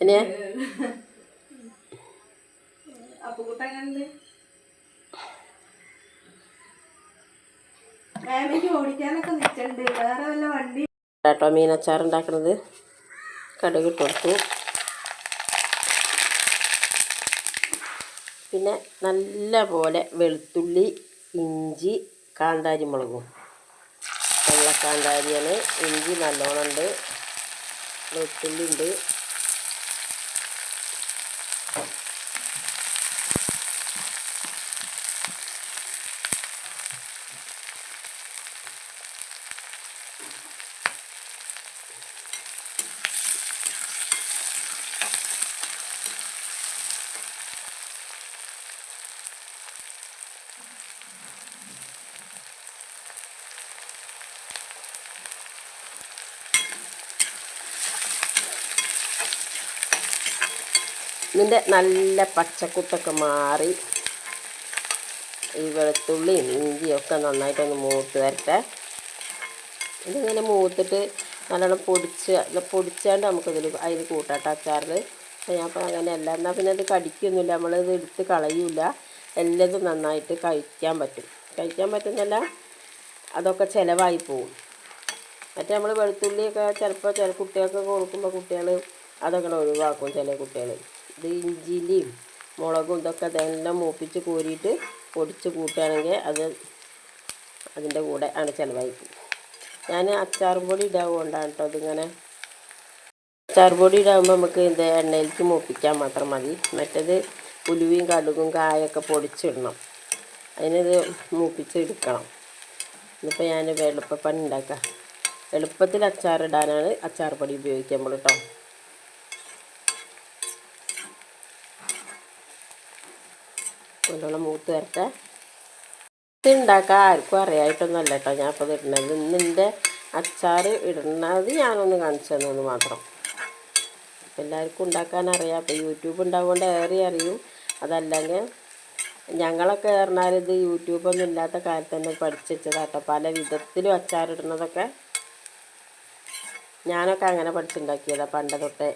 വണ്ടി കേട്ടോ മീനച്ചാർ ഉണ്ടാക്കുന്നത് കടുക് ഇട്ട് കൊടുത്തു. പിന്നെ നല്ല പോലെ വെളുത്തുള്ളി ഇഞ്ചി കാന്താരി മുളകും. വെള്ളക്കാന്താരിയാണ് ഇഞ്ചി നല്ലോണം ഉണ്ട്. വെളുത്തുള്ളി ഉണ്ട്. ഇതിന്റെ നല്ല പച്ചക്കുത്തൊക്കെ മാറി. ഈ വെളുത്തുള്ളിയും ഇഞ്ചിയൊക്കെ നന്നായിട്ടൊന്ന് മൂത്ത് വരട്ടെ. ഇതിങ്ങനെ മൂത്തിട്ട് നല്ലോണം പൊടിച്ച് പൊടിച്ചാണ്ട് നമുക്കിതിൽ അതിൽ കൂട്ടാട്ട അച്ചാറിൽ. പക്ഷേ ഞാൻ അപ്പോൾ അങ്ങനെയല്ല എന്നാൽ പിന്നെ അത് കടിക്കൊന്നുമില്ല. നമ്മളിത് എടുത്ത് കളയൂല. എല്ലാതും നന്നായിട്ട് കഴിക്കാൻ പറ്റും. കഴിക്കാൻ പറ്റുന്നല്ല അതൊക്കെ ചിലവായി പോവും. മറ്റേ നമ്മൾ വെളുത്തുള്ളിയൊക്കെ ചിലപ്പോൾ ചില കുട്ടികൾക്ക് കൊടുക്കുമ്പോൾ കുട്ടികൾ അതൊക്കെ ഒഴിവാക്കും ചില കുട്ടികൾ. ഇത് ഇഞ്ചിന്റെയും മുളകും ഇതൊക്കെ ഇതെല്ലാം മൂപ്പിച്ച് കോരിയിട്ട് പൊടിച്ച് കൂട്ടുകയാണെങ്കിൽ അത് അതിന്റെ കൂടെ ആണ് ചിലവായി പോകും ഞാൻ അച്ചാർ പൊടി ഇടാവുകൊണ്ടാണ് കേട്ടോ അതിങ്ങനെ അച്ചാർ പൊടി ഇടാകുമ്പോൾ നമുക്ക് ഇത് എണ്ണയിലേക്ക് മൂപ്പിക്കാൻ മാത്രം മതി. മറ്റേത് ഉലുവയും കടുകും കായൊക്കെ പൊടിച്ചിടണം. അതിനത് മൂപ്പിച്ച് എടുക്കണം. ഇന്നിപ്പോൾ ഞാൻ എളുപ്പപ്പണി ഉണ്ടാക്കാം. എളുപ്പത്തിൽ അച്ചാർ ഇടാനാണ് അച്ചാർ പൊടി ഉപയോഗിക്കുമ്പോൾ കേട്ടോ. നല്ലോണം മൂത്ത് വരട്ടെ. ഇത് ഉണ്ടാക്കാൻ ആർക്കും അറിയായിട്ടൊന്നുമല്ല കേട്ടോ ഞാൻ ഇപ്പോൾ ഇടുന്നത്. ഇന്നിന്റെ അച്ചാർ ഇടുന്നത് ഞാനൊന്ന് കാണിച്ചു തന്നു മാത്രം. എല്ലാവർക്കും ഉണ്ടാക്കാൻ അറിയാം. അപ്പോൾ യൂട്യൂബ് ഉണ്ടാവുകൊണ്ട് ഏറെ അറിയും. അതല്ലെങ്കിൽ ഞങ്ങളൊക്കെ പറഞ്ഞാൽ ഇത് യൂട്യൂബൊന്നും ഇല്ലാത്ത കാലത്ത് തന്നെ പഠിച്ചു വെച്ചതാട്ടോ പല വിധത്തിലും അച്ചാറിടുന്നതൊക്കെ ഞാനൊക്കെ അങ്ങനെ പഠിച്ചുണ്ടാക്കിയതാണ് പണ്ട് തൊട്ടേ.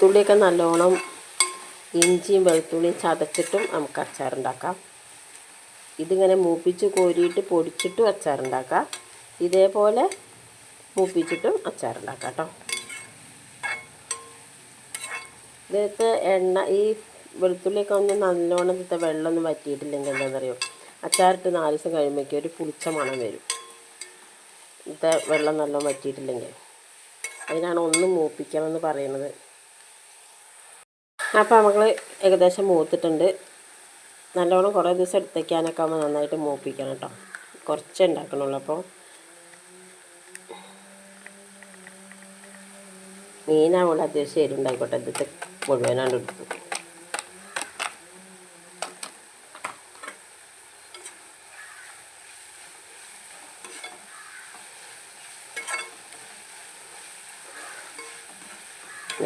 വെളുത്തുള്ളിയൊക്കെ നല്ലോണം ഇഞ്ചിയും വെളുത്തുള്ളിയും ചതച്ചിട്ടും നമുക്ക് അച്ചാറുണ്ടാക്കാം. ഇതിങ്ങനെ മൂപ്പിച്ച് കോരിയിട്ട് പൊടിച്ചിട്ടും അച്ചാറുണ്ടാക്കാം. ഇതേപോലെ മൂപ്പിച്ചിട്ടും അച്ചാറുണ്ടാക്കാം കേട്ടോ. ഇതിനകത്ത് എണ്ണ ഈ വെളുത്തുള്ളിയൊക്കെ ഒന്ന് നല്ലോണം ഇതിന്റെ വെള്ളമൊന്നും വറ്റിയിട്ടില്ലെങ്കിൽ എന്താണെന്നറിയോ? അച്ചാറിട്ട് നാല് ദിവസം കഴിയുമ്പോഴേക്കും ഒരു പുളിച്ച മണം വരും. ഇതിന്റെ വെള്ളം നല്ലോണം വറ്റിയിട്ടില്ലെങ്കിൽ. അതിനാണ് ഒന്ന് മൂപ്പിക്കണമെന്ന് പറയുന്നത്. അപ്പോൾ നമ്മൾ ഏകദേശം മൂത്തിട്ടുണ്ട്. നല്ലോണം കുറേ ദിവസം എടുത്തേക്കാനൊക്കെ ആകുമ്പോൾ നന്നായിട്ട് മൂപ്പിക്കണം കേട്ടോ കുറച്ചേ ഉണ്ടാക്കണുള്ളൂ അപ്പോൾ മീനാവുള്ള അത്യാവശ്യം എരിവുണ്ടായിക്കോട്ടെ. ഇതിട്ട് മുഴുവനാണ്ട് എടുത്തു.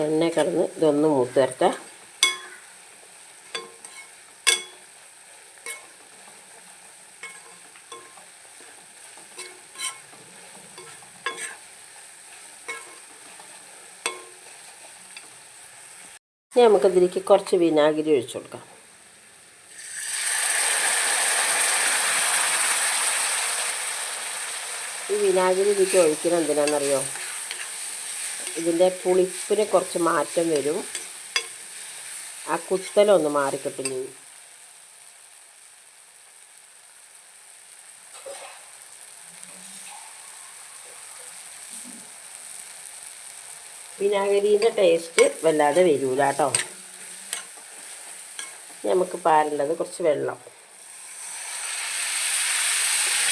എണ്ണ കിടന്ന് ഇതൊന്ന് മൂത്ത് വരട്ടെ. ഇനി നമുക്കതിലേക്ക് കുറച്ച് വിനാഗിരി ഒഴിച്ചു കൊടുക്കാം. ഈ വിനാഗിരി ഇതിലേക്ക് ഒഴിക്കുന്നത് എന്തിനാണെന്നറിയോ? ഇതിന്റെ പുളിപ്പിന് കുറച്ച് മാറ്റം വരും. ആ കുത്തലൊന്ന് മാറിക്കിട്ടും ചെയ്യും വിനാഗിരീന്റെ ടേസ്റ്റ് വല്ലാതെ വരൂല കേട്ടോ. നമുക്ക് പാരേണ്ടത് കുറച്ച് വെള്ളം.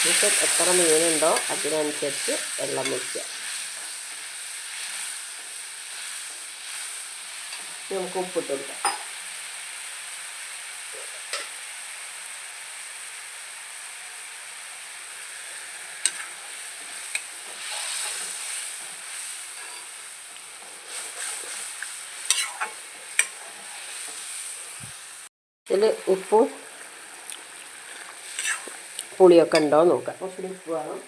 നമുക്ക് എത്ര മീനുണ്ടോ അതിനനുസരിച്ച് വെള്ളം വയ്ക്കുക. നമുക്ക് ഉപ്പിട്ട് കൊടുക്കാം. ഇതിൽ ഉപ്പും പുളിയൊക്കെ ഉണ്ടോ നോക്കാം. കുറച്ചുകൂടി ഉപ്പ് വേണം.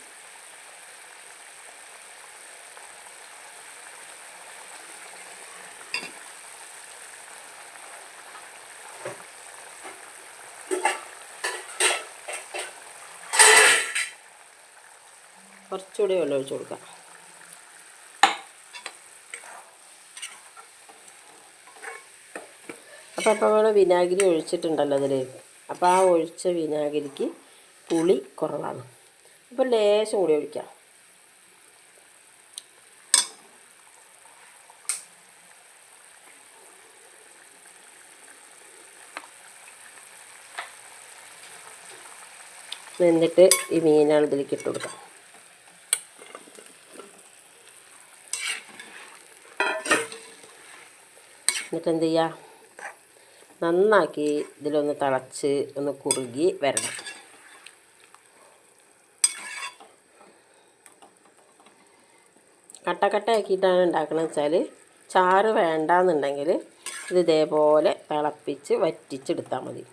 കുറച്ചുകൂടി വെള്ളം ഒഴിച്ചു കൊടുക്കാം. അപ്പോൾ നമ്മൾ വിനാഗിരി ഒഴിച്ചിട്ടുണ്ടല്ലോ അതിൽ അപ്പോൾ ആ ഒഴിച്ച വിനാഗിരിക്ക് പുളി കുറവാണ്. അപ്പോൾ ലേശം കൂടി ഒഴിക്കാം. എന്നിട്ട് ഈ മീനാണ് ഇതിലേക്ക് ഇട്ട് കൊടുക്കാം. എന്നിട്ട് എന്ത് ചെയ്യുക നന്നാക്കി ഇതിലൊന്ന് തിളച്ച് ഒന്ന് കുറുകി വരണം. കട്ട കട്ടയാക്കിയിട്ടാണ് ഉണ്ടാക്കണമെന്ന് വെച്ചാൽ ചാറ് വേണ്ടാന്നുണ്ടെങ്കിൽ ഇത് ഇതേപോലെ തിളപ്പിച്ച് വറ്റിച്ചെടുത്താൽ മതി.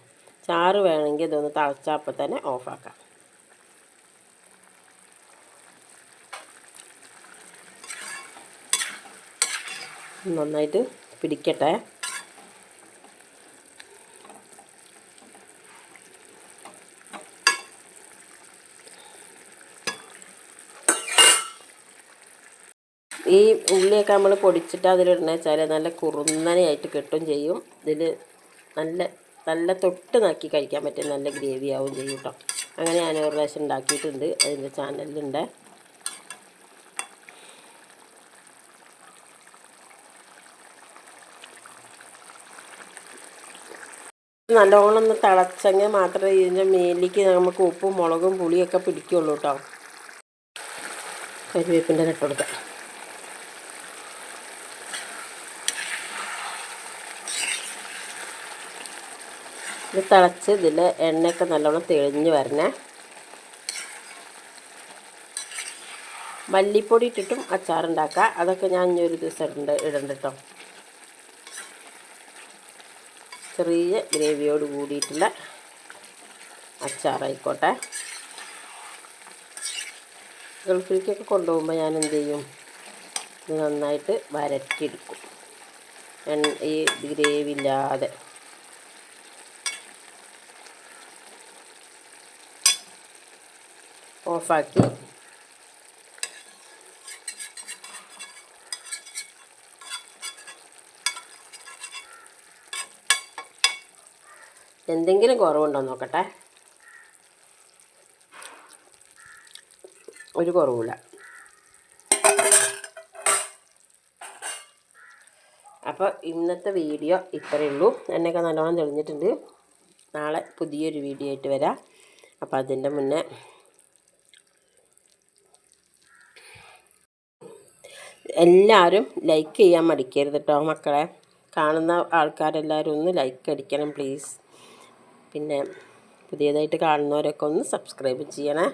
ചാറ് വേണമെങ്കിൽ ഇതൊന്ന് തിളച്ചാൽ അപ്പം തന്നെ ഓഫാക്കാം. നന്നായിട്ട് പിടിക്കട്ടെ. ഈ ഉള്ളിയൊക്കെ നമ്മൾ പൊടിച്ചിട്ട് അതിലിടണ വെച്ചാൽ നല്ല കുറുന്നനയായിട്ട് കിട്ടും ചെയ്യും. ഇതിൽ നല്ല നല്ല തൊട്ട് നക്കി കഴിക്കാൻ പറ്റും നല്ല ഗ്രേവി ആവും ചെയ്യും കേട്ടോ അങ്ങനെ ഞാൻ ഒരു പ്രാവശ്യം ഉണ്ടാക്കിയിട്ടുണ്ട്. അതിന്റെ ചാനലിലുണ്ട്. നല്ലോണം ഒന്ന് തിളച്ചെങ്കിൽ മാത്രമേ ഇതിന്റെ മേലിലേക്ക് നമുക്ക് ഉപ്പും മുളകും പുളിയൊക്കെ പിടിക്കുള്ളൂ കേട്ടോ കരിവേപ്പിന്റെ ഇട്ട് ഇത് തിളച്ച് ഇതിൽ എണ്ണയൊക്കെ നല്ലോണം തെളിഞ്ഞ് വരണേ. മല്ലിപ്പൊടി ഇട്ടിട്ടും അച്ചാറുണ്ടാക്കാം. അതൊക്കെ ഞാൻ ഇനിയൊരു ദിവസം ഇടണ്ട ഇടണ്ട കേട്ടോ ചെറിയ ഗ്രേവിയോട് കൂടിയിട്ടുള്ള അച്ചാറായിക്കോട്ടെ. ഗൾഫിലേക്കൊക്കെ കൊണ്ടുപോകുമ്പോൾ ഞാൻ എന്ത് ചെയ്യും? ഇത് നന്നായിട്ട് വരട്ടിയെടുക്കും ഈ ഗ്രേവി ഇല്ലാതെ. ഓഫാക്കി എന്തെങ്കിലും കുറവുണ്ടോ നോക്കട്ടെ? ഒരു കുറവില്ല അപ്പോൾ ഇന്നത്തെ വീഡിയോ ഇത്രയേ ഉള്ളൂ. എന്നൊക്കെ നല്ലോണം തെളിഞ്ഞിട്ടുണ്ട്. നാളെ പുതിയൊരു വീഡിയോ ആയിട്ട് വരാം. അപ്പോൾ അതിന്റെ മുന്നേ എല്ലാവരും ലൈക്ക് ചെയ്യാൻ മടിക്കരുത് കേട്ടോ മക്കളെ. കാണുന്ന ആൾക്കാരെല്ലാവരും ഒന്ന് ലൈക്ക് അടിക്കണം പ്ലീസ് പിന്നെ പുതിയതായിട്ട് കാണുന്നവരൊക്കെ ഒന്ന് സബ്സ്ക്രൈബ് ചെയ്യണേ.